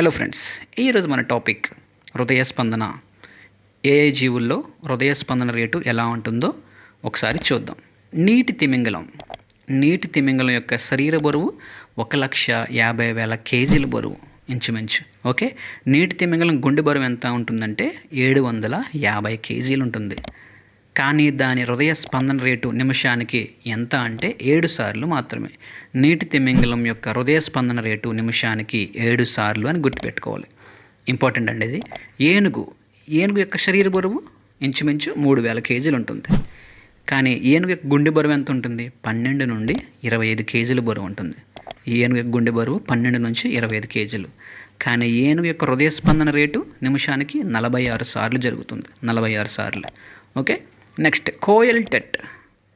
Hello friends ఈరోజు మన topic హృదయ స్పందన ఏ జీవుల్లో హృదయ స్పందన రేటు ఎలా ఉంటుందో ఒకసారి చూద్దాం. నీటి తిమింగలం. నీటి తిమింగలం యొక్క శరీర బరువు ఒక లక్ష యాభై వేల కేజీల బరువు ఇంచుమించు. ఓకే? నీటి తిమింగలం గుండె బరువు ఎంత ఉంటుందంటే ఏడు వందల యాభై కేజీలు ఉంటుంది. కానీ దాని హృదయ స్పందన రేటు నిమిషానికి ఎంత అంటే ఏడు సార్లు మాత్రమే. నీటి తిమింగలం యొక్క హృదయ స్పందన రేటు నిమిషానికి ఏడు సార్లు అని గుర్తుపెట్టుకోవాలి. ఇంపార్టెంట్ అండి ఇది. ఏనుగు. ఏనుగు యొక్క శరీర బరువు ఇంచుమించు మూడు వేల కేజీలు ఉంటుంది. కానీ ఏనుగు యొక్క గుండె బరువు ఎంత ఉంటుంది? పన్నెండు నుండి ఇరవై ఐదు కేజీల బరువు ఉంటుంది. ఈ ఏనుగు యొక్క గుండె బరువు పన్నెండు నుంచి ఇరవై ఐదు కేజీలు. కానీ ఏనుగు యొక్క హృదయ స్పందన రేటు నిమిషానికి నలభై ఆరు సార్లు జరుగుతుంది. నలభై ఆరు సార్లు. ఓకే? నెక్స్ట్ కోయల్ టెట్.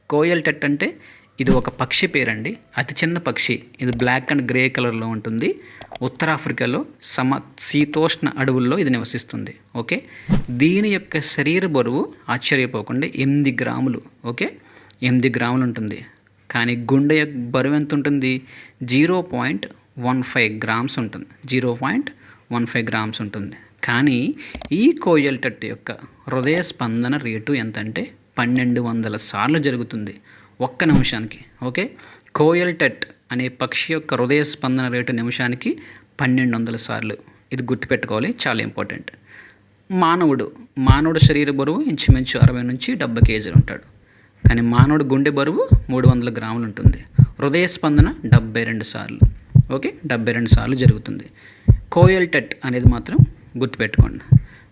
కోయల్ టెట్ అంటే ఇది ఒక పక్షి పేరండి. అతి చిన్న పక్షి. ఇది బ్లాక్ అండ్ గ్రే కలర్లో ఉంటుంది. ఉత్తరాఫ్రికాలో సమ శీతోష్ణ అడవుల్లో ఇది నివసిస్తుంది. ఓకే? దీని యొక్క శరీర బరువు ఆశ్చర్యపోకుండా ఎనిమిది గ్రాములు. ఓకే? ఎనిమిది గ్రాములు ఉంటుంది. కానీ గుండె యొక్క బరువు ఎంత ఉంటుంది? Zero point one five grams ఉంటుంది. Zero point one five grams ఉంటుంది. కానీ ఈ కోయల్ టట్టు యొక్క హృదయ స్పందన రేటు ఎంత అంటే పన్నెండు వందల సార్లు జరుగుతుంది. ఒక్క నిమిషానికి ఓకే? కోయల్టట్ అనే పక్షి యొక్క హృదయ స్పందన రేటు నిమిషానికి పన్నెండు వందల సార్లు. ఇది గుర్తుపెట్టుకోవాలి చాలా ఇంపార్టెంట్. మానవుడు మానవుడు శరీర బరువు ఇంచుమించు అరవై నుంచి డెబ్బై కేజీలు ఉంటాడు. కానీ మానవుడు గుండె బరువు మూడు వందల గ్రాములు ఉంటుంది. హృదయ స్పందన డెబ్బై రెండు సార్లు ఓకే? డెబ్బై రెండు సార్లు జరుగుతుంది. కోయల్ టెట్ అనేది మాత్రం గుర్తుపెట్టుకోండి.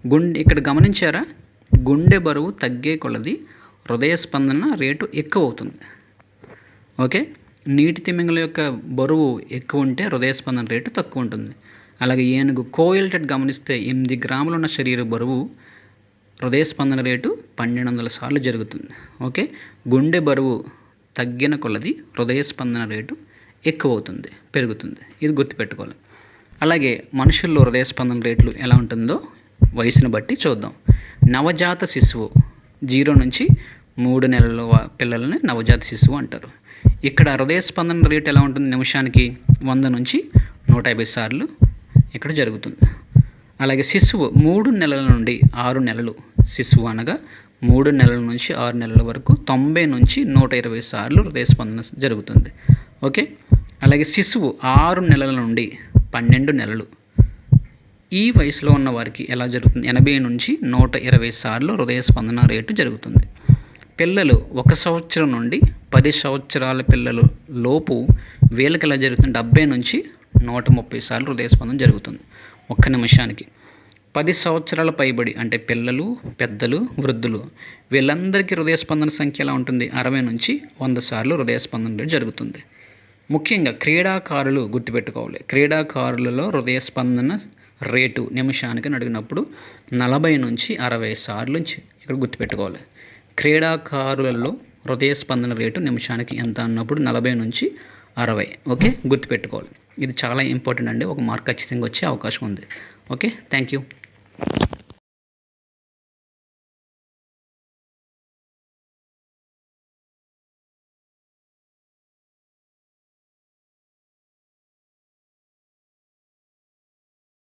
గుండె ఇక్కడ గమనించారా? గుండె బరువు తగ్గే కొలది హృదయ స్పందన రేటు ఎక్కువ అవుతుంది ఓకే? నీటి తిమింగల యొక్క బరువు ఎక్కువ ఉంటే హృదయ స్పందన రేటు తక్కువ ఉంటుంది అలాగే ఏనుగు కోయిల్టెడ్ గమనిస్తే ఎనిమిది గ్రాములు ఉన్న శరీర బరువు హృదయ స్పందన రేటు పన్నెండు వందల సార్లు జరుగుతుంది. ఓకే? గుండె బరువు తగ్గిన కొలది హృదయ స్పందన రేటు ఎక్కువ అవుతుంది పెరుగుతుంది. ఇది గుర్తుపెట్టుకోవాలి. అలాగే మనుషుల్లో హృదయ స్పందన రేట్లు ఎలా ఉంటుందో వయసును బట్టి చూద్దాం. నవజాత శిశువు జీరో నుంచి మూడు నెలల పిల్లల్ని పిల్లలని నవజాత శిశువు అంటారు. ఇక్కడ హృదయ స్పందన రేట్ ఎలా ఉంటుంది నిమిషానికి? వంద నుంచి నూట యాభై సార్లు ఇక్కడ జరుగుతుంది. అలాగే శిశువు మూడు నెలల నుండి ఆరు నెలలు శిశువు అనగా మూడు నెలల నుంచి ఆరు నెలల వరకు తొంభై నుంచి నూట ఇరవై సార్లు హృదయ స్పందన జరుగుతుంది. ఓకే? అలాగే శిశువు ఆరు నెలల నుండి పన్నెండు నెలలు. ఈ వయసులో ఉన్న వారికి ఎలా జరుగుతుంది? ఎనభై నుంచి నూట ఇరవై సార్లు హృదయ స్పందన రేటు జరుగుతుంది. పిల్లలు ఒక సంవత్సరం నుండి పది సంవత్సరాల పిల్లలు లోపు వీళ్ళకి ఎలా జరుగుతుంది? డెబ్బై నుంచి నూట ముప్పై సార్లు హృదయ స్పందన జరుగుతుంది ఒక్క నిమిషానికి. పది సంవత్సరాల పైబడి అంటే పిల్లలు పెద్దలు వృద్ధులు వీళ్ళందరికీ హృదయ స్పందన సంఖ్య ఎలా ఉంటుంది? అరవై నుంచి వంద సార్లు హృదయ స్పందన రేటు జరుగుతుంది. ముఖ్యంగా క్రీడాకారులు గుర్తుపెట్టుకోవాలి. క్రీడాకారులలో హృదయ స్పందన రేటు నిమిషానికి అడిగినప్పుడు నలభై నుంచి అరవై సార్లు ఇక్కడ గుర్తుపెట్టుకోవాలి. క్రీడాకారులలో హృదయ స్పందన రేటు నిమిషానికి ఎంత అన్నప్పుడు నలభై నుంచి అరవై. ఓకే? గుర్తుపెట్టుకోవాలి. ఇది చాలా ఇంపార్టెంట్ అండి. ఒక మార్క్ ఖచ్చితంగా వచ్చే అవకాశం ఉంది. ఓకే? Thank you